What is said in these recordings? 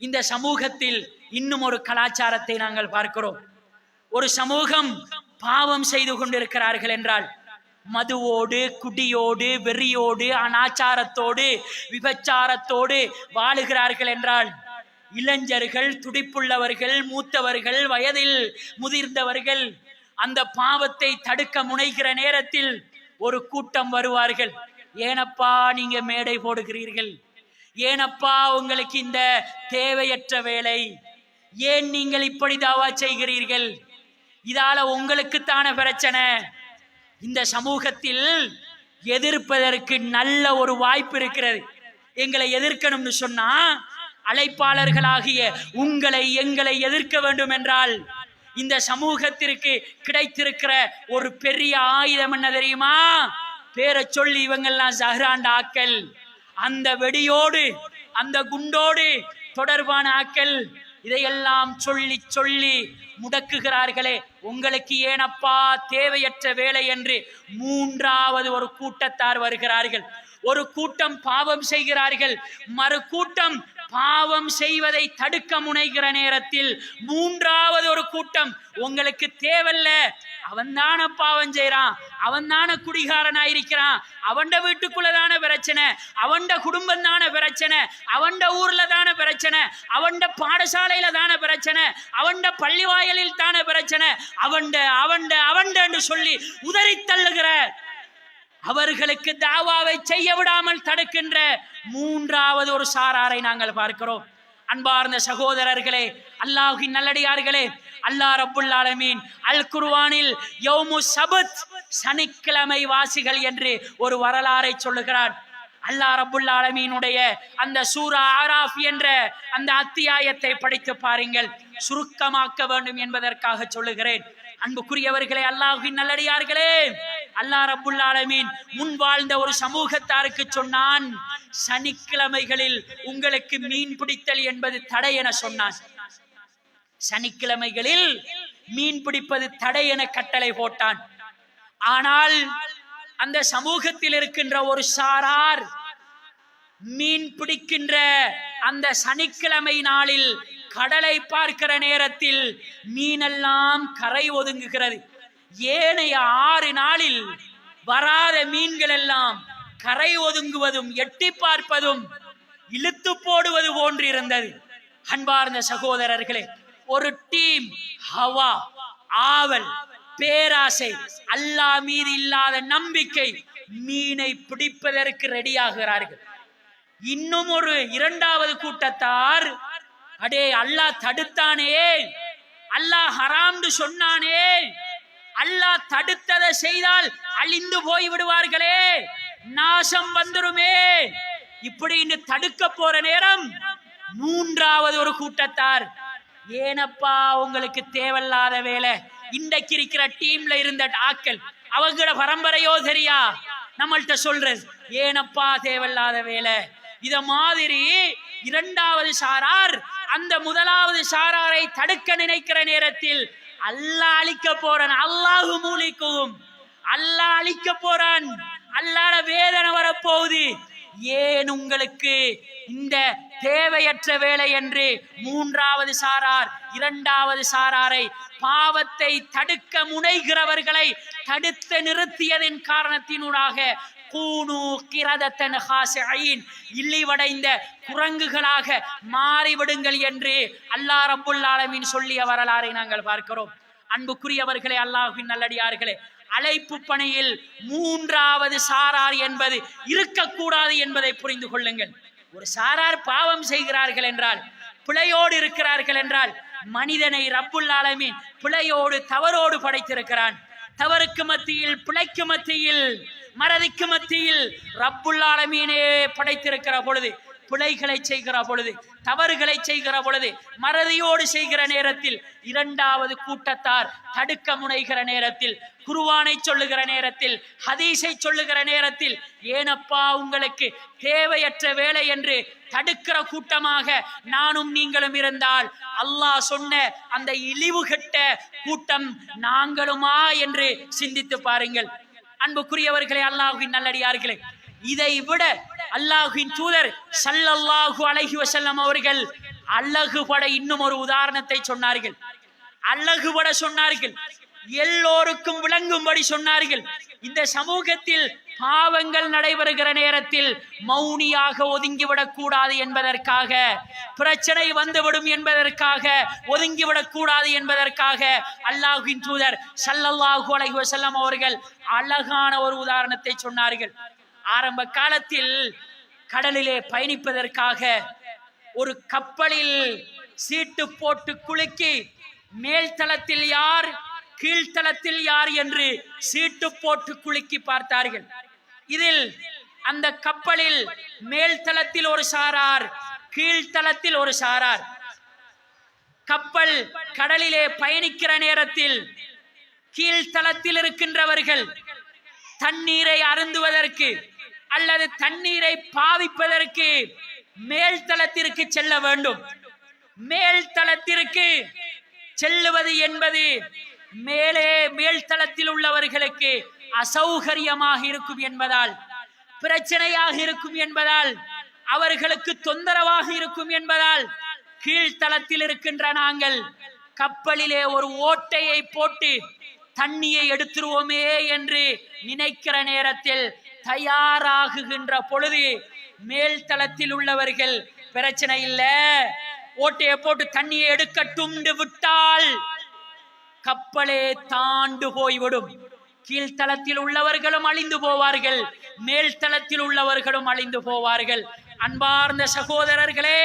இந்த சமூகத்தில் இன்னும் ஒரு கலாச்சாரத்தை நாங்கள் பார்க்கிறோம். ஒரு சமூகம் பாவம் செய்து கொண்டிருக்கிறார்கள் என்றால் மதுவோடு குடியோடு வெறியோடு அனாச்சாரத்தோடு விபச்சாரத்தோடு வாழுகிறார்கள் என்றால் இளைஞர்கள் துடிப்புள்ளவர்கள் மூத்தவர்கள் வயதில் முதிர்ந்தவர்கள் அந்த பாவத்தை தடுக்க முனைகிற நேரத்தில் ஒரு கூட்டம் வருவார்கள். ஏனப்பா நீங்க மேடை போடுகிறீர்கள். ஏனப்பா உங்களுக்கு இந்த தேவையற்ற வேலை? ஏன் நீங்கள் இப்படி தாவா செய்கிறீர்கள்? இதால உங்களுக்குத்தான பிரச்சனை. இந்த சமூகத்தில் எதிர்ப்பதற்கு நல்ல ஒரு வாய்ப்பு இருக்கிறது. எங்களை எதிர்க்கணும்னு சொன்னா அழைப்பாளர்களாகிய உங்களை எங்களை எதிர்க்க வேண்டும் என்றால் இந்த சமூகத்திற்கு கிடைத்திருக்கிற ஒரு பெரிய ஆயுதம் என்ன தெரியுமா? பேரை சொல்லி இவங்கெல்லாம் சஹ்ராண்டாக்கள். ஆக்கல் அந்த வெடியோடு அந்த குண்டோடு தொடர்பான ஆக்கள் இதையெல்லாம் சொல்லி சொல்லி முடக்குகிறார்களே. உங்களுக்கு ஏனப்பா தேவையற்ற வேலை என்று மூன்றாவது ஒரு கூட்டத்தார் வருகிறார்கள். ஒரு கூட்டம் பாவம் செய்கிறார்கள். மறு கூட்டம் பாவம் செய்வதை தடுக்க முனைகிற நேரத்தில் மூன்றாவது ஒரு கூட்டம் உங்களுக்கு தேவல்ல அவன் தான பாவம் செய்யறான் அவன் தான குடிகாரனா இருக்கிறான். அவன்ட வீட்டுக்குள்ளதான பிரச்சனை. அவன்ட குடும்பம் தான பிரச்சனை. அவன்ட ஊர்ல தான பிரச்சனை. அவன்ட பாடசாலையில தான பிரச்சனை. அவன்ட பள்ளி வாயலில் தான பிரச்சனை. அவன்ட அவன்ட அவன்டன்னு சொல்லி உதறி தள்ளுகிற அவர்களுக்கு தாவாவை செய்ய விடாமல் தடுக்கின்ற மூன்றாவது ஒரு சாராரை நாங்கள் பார்க்கிறோம். அன்பார்ந்த சகோதரர்களே அல்லாஹின் நல்லடியார்களே அல்லாஹ் ரப்புல் ஆலமீன் அல் குர்வானில் யௌமு சபத் சனிக்கிழமை வாசிகள் என்று ஒரு வரலாறை சொல்லுகிறான் அல்லாஹ் ரப்புல் ஆலமீனுடைய அந்த சூரா ஆராஃப் என்ற அந்த அத்தியாயத்தை படித்து பாருங்கள். சுருக்கமாக்க வேண்டும் என்பதற்காக சொல்லுகிறேன். அன்புக்குரியவர்களே அல்லாஹின் நல்லடியார்களே அல்லாஹ் ரபுல் ஆலமீன் முன் வாழ்ந்த ஒரு சமூகத்தாருக்கு சொன்னான் சனிக்கிழமைகளில் உங்களுக்கு மீன் பிடித்தல் என்பது தடை என சொன்னான். சனிக்கிழமைகளில் மீன் பிடிப்பது தடை என கட்டளை போட்டான். ஆனால் அந்த சமூகத்தில் இருக்கின்ற ஒரு சாரார் மீன் பிடிக்கின்ற அந்த சனிக்கிழமை நாளில் கடலை பார்க்கிற நேரத்தில் மீனெல்லாம் கரை ஒதுங்குகிறது. ஏனைய ஆறு நாளில் வராத மீன்கள் எல்லாம் கரை ஒதுங்குவதும் எட்டி பார்ப்பதும் இழுத்து போடுவது போன்றிருந்தது. அன்பார்ந்த சகோதரர்களே ஒரு டீம் ஹவா ஆவல் பேராசை அல்லாஹ் மீது இல்லாத நம்பிக்கை மீனை பிடிப்பதற்கு ரெடியாகிறார்கள். இன்னும் ஒரு இரண்டாவது கூட்டத்தார் அடே அல்லாஹ் தடுத்தானே அல்லாஹ் ஹராம்னு சொன்னானே அல்லாஹ் தடுத்ததை செய்தால் அழிந்து போய் விடுவார்களே நாசம் வந்துருமே. இப்படின்னு தடுக்க போற நேரம் மூன்றாவது ஒரு கூட்டத்தார். ஏனப்பா உங்களுக்கு தேவையில்லாத வேலை. இன்றைக்கு இருக்கிற டீம்ல இருந்த ஆக்கள் அவங்களோட பரம்பரையோ தெரியா? நம்மள்ட்ட சொல்றது ஏனப்பா தேவையில்லாத வேலை. இத மாதிரி இரண்டாவது சாரார் அந்த முதலாவது சாராரை தடுக்க நினைக்கிற நேரத்தில் அல்லாஹ் அழிக்க போறான். அல்லாஹு மூலிக்கும். அல்லாஹ் அழிக்க போறான். அல்லாட வேதனை வரப்போகுது. ஏன் உங்களுக்கு இந்த தேவையற்ற வேலை என்று மூன்றாவது சாரார் இரண்டாவது சாராரை பாவத்தை தடுக்க முனைகிறவர்களை தடுத்து நிறுத்தியதின் காரணத்தினூடாக கூனு கிரதத்தன் ஹாசியின் இழிவடைந்த குரங்குகளாக மாறிவிடுங்கள் என்று அல்லா ரப்புல் ஆலமீன் சொல்லிய வரலாறை நாங்கள் பார்க்கிறோம். அன்புக்குரியவர்களே அல்லாஹின் நல்லடியார்களே அழைப்பு பணியில் மூன்றாவது சாரார் என்பது இருக்கக்கூடாது என்பதை புரிந்து கொள்ளுங்கள். ஒரு சாரார் பாவம் செய்கிறார்கள் என்றால் பிழையோடு இருக்கிறார்கள் என்றால் மனிதனை ரப்புல் ஆலமீன் பிழையோடு தவறோடு படைத்திருக்கிறான். தவறுக்கு மத்தியில் பிழைக்கு மத்தியில் மறதிக்கு மத்தியில் ரப்புல் ஆலமீனே படைத்திருக்கிற பொழுது பிழைகளை செய்கிற பொழுது தவறுகளை செய்கிற பொழுது மறதியோடு செய்கிற நேரத்தில் இரண்டாவது கூட்டத்தார் தடுக்க முனைகிற நேரத்தில் குருவானை சொல்லுகிற நேரத்தில் ஹதீஸை சொல்லுகிற நேரத்தில் ஏனப்பா உங்களுக்கு தேவையற்ற வேலை என்று தடுக்கிற கூட்டமாக நானும் நீங்களும் இருந்தால் அல்லாஹ் சொன்ன அந்த இழிவு கெட்ட கூட்டம் நாங்களுமா? என்று சிந்தித்து பாருங்கள். அன்புக்குரியவர்களே அல்லாஹுவின் நல்லடியார்களே இதை விட அல்லாஹுவின் தூதர் சல்லல்லாஹு அழகி வசல்லம் அவர்கள் அழகுபட இன்னும் ஒரு உதாரணத்தை சொன்னார்கள். அழகுபட சொன்னார்கள். எல்லோருக்கும் விளங்கும்படி சொன்னார்கள். இந்த சமூகத்தில் பாவங்கள் நடைபெறுகிற நேரத்தில் மௌனியாக ஒதுங்கிவிடக் கூடாது என்பதற்காக பிரச்சனை வந்துவிடும் என்பதற்காக ஒதுங்கிவிடக் கூடாது என்பதற்காக அல்லாஹின் தூதர் சல்லல்லாஹு அலஹி வசல்லம் அவர்கள் அழகான ஒரு உதாரணத்தை சொன்னார்கள். ஆரம்ப காலத்தில் கடலிலே பயணிப்பதற்காக ஒரு கப்பலில் சீட்டு போட்டு குலுக்கி மேல்தளத்தில் யார் கீழ்த்தளத்தில் யார் என்று சீட்டு போட்டு குலுக்கி பார்த்தார்கள். இதில் அந்த கப்பலில் மேல்தளத்தில் ஒரு சாரார் கீழ்த்தளத்தில் ஒரு சாரார். கப்பல் கடலிலே பயணிக்கிற நேரத்தில் கீழ்த்தளத்தில் இருக்கின்றவர்கள் தண்ணீரை அருந்துவதற்கு அல்லது தண்ணீரை பாவிப்பதற்கு மேல்தளத்திற்கு செல்ல வேண்டும். மேல்தளத்திற்கு செல்லுவது என்பது மேலே மேல்தளத்தில் உள்ளவர்களுக்கு அசௌகரியமாக இருக்கும் என்பதால் பிரச்சனையாக இருக்கும் என்பதால் அவர்களுக்கு தொந்தரவாக இருக்கும் என்பதால் கீழ்த்தளத்தில் இருக்கின்ற நாங்கள் கப்பலிலே ஒரு ஓட்டையை போட்டு தண்ணியை எடுத்துருவோமே என்று நினைக்கிற நேரத்தில் தயாராகுகின்ற பொழுது மேல்தளத்தில் உள்ளவர்கள் பிரச்சனை இல்லை ஓட்டையை போட்டு தண்ணியை எடுக்கட்டும் விட்டால் கப்பலே தாண்டு போய்விடும். கீழ்த்தளத்தில் உள்ளவர்களும் அழிந்து போவார்கள். மேல்தளத்தில் உள்ளவர்களும் அழிந்து போவார்கள். அன்பார்ந்த சகோதரர்களே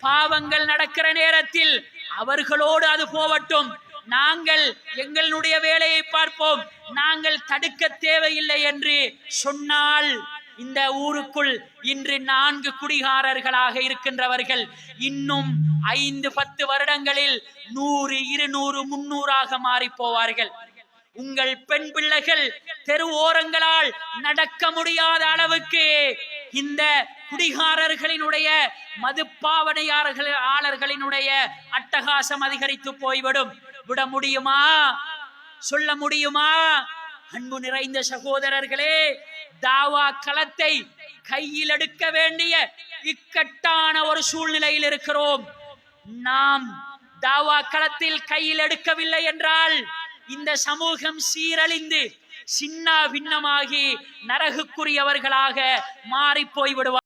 பாவங்கள் நடக்கிற நேரத்தில் அவர்களோடு அது போவட்டும் நாங்கள் எங்களுடைய வேலையை பார்ப்போம். நாங்கள் தடுக்க தேவையில்லை என்று சொன்னால் இந்த ஊருக்குள் இன்று நான்கு குடிகாரர்களாக இருக்கின்றவர்கள். இன்னும் ஐந்து பத்து வருடங்களில் நூறு இருநூறு முன்னூறாக மாறி போவார்கள் உங்கள் பெண் பிள்ளைகள் தெரு ஓரங்களால் நடக்க முடியாத அளவுக்கு இந்த குடிகாரர்களினுடைய மதுப்பாவனையாளர்கள் ஆளர்களினுடைய அட்டகாசம் அதிகரித்து போய்விடும். விட முடியுமா? சொல்ல முடியுமா? அன்பு நிறைந்த சகோதரர்களே தாவா களத்தை கையில் எடுக்க வேண்டிய இக்கட்டான ஒரு சூழ்நிலையில் இருக்கிறோம். நாம் தாவா களத்தில் கையில் எடுக்கவில்லை என்றால் இந்த சமூகம் சீரழிந்து சின்ன பின்னமாகி நரகுக்குரியவர்களாக மாறி போய்விடுவார்